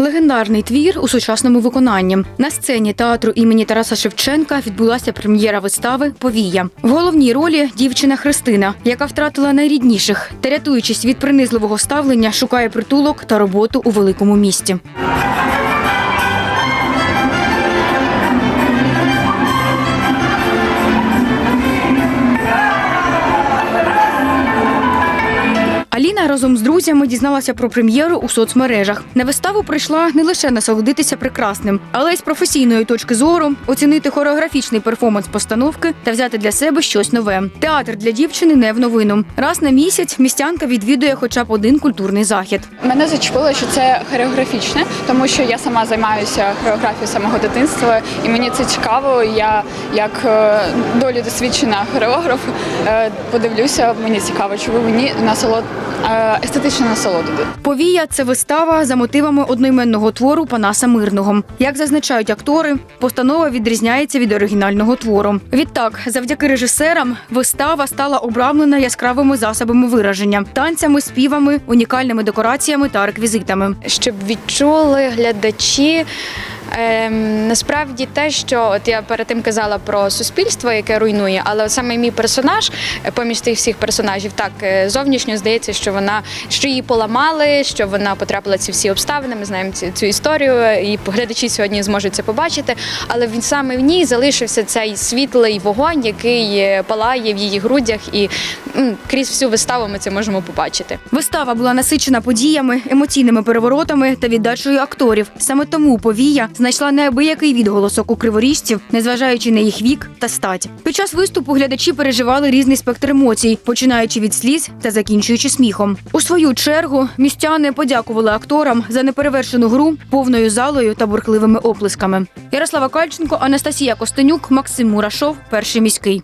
Легендарний твір у сучасному виконанні. На сцені театру імені Тараса Шевченка відбулася прем'єра вистави Повія. В головній ролі дівчина Христина, яка втратила найрідніших та рятуючись від принизливого ставлення, шукає притулок та роботу у великому місті. Аліна разом з друзями дізналася про прем'єру у соцмережах. На виставу прийшла не лише насолодитися прекрасним, але й з професійної точки зору оцінити хореографічний перформанс постановки та взяти для себе щось нове. Театр для дівчини не в новину. Раз на місяць містянка відвідує хоча б один культурний захід. Мене зачепило, що це хореографічне, тому що я сама займаюся хореографією самого дитинства, і мені це цікаво. Я як е, долі досвідчена хореограф е, подивлюся, мені цікаво, ви мені насолод естетична насолоду. Повія це вистава за мотивами одноіменного твору Панаса Мирного. Як зазначають актори, постанова відрізняється від оригінального твору. Відтак, завдяки режисерам, вистава стала обрамлена яскравими засобами вираження, танцями, співами, унікальними декораціями та реквізитами. щоб відчули глядачі. Ем, насправді те, що от я перед тим казала про суспільство, яке руйнує, але саме мій персонаж, е, поміж тих всіх персонажів, так е, зовнішньо здається, що вона що її поламали, що вона потрапила ці всі обставини. Ми знаємо цю, цю історію, і глядачі сьогодні зможуть це побачити. Але він саме в ній залишився цей світлий вогонь, який е, палає в її грудях, і м, крізь всю виставу ми це можемо побачити. Вистава була насичена подіями, емоційними переворотами та віддачею акторів. Саме тому повія знайшла неабиякий відголосок у криворіжців, незважаючи на їх вік та стать. Під час виступу глядачі переживали різний спектр емоцій, починаючи від сліз та закінчуючи сміхом. У свою чергу містяни подякували акторам за неперевершену гру повною залою та бурхливими оплесками. Ярослава Кальченко, Анастасія Костенюк, Максим Мурашов, перший міський.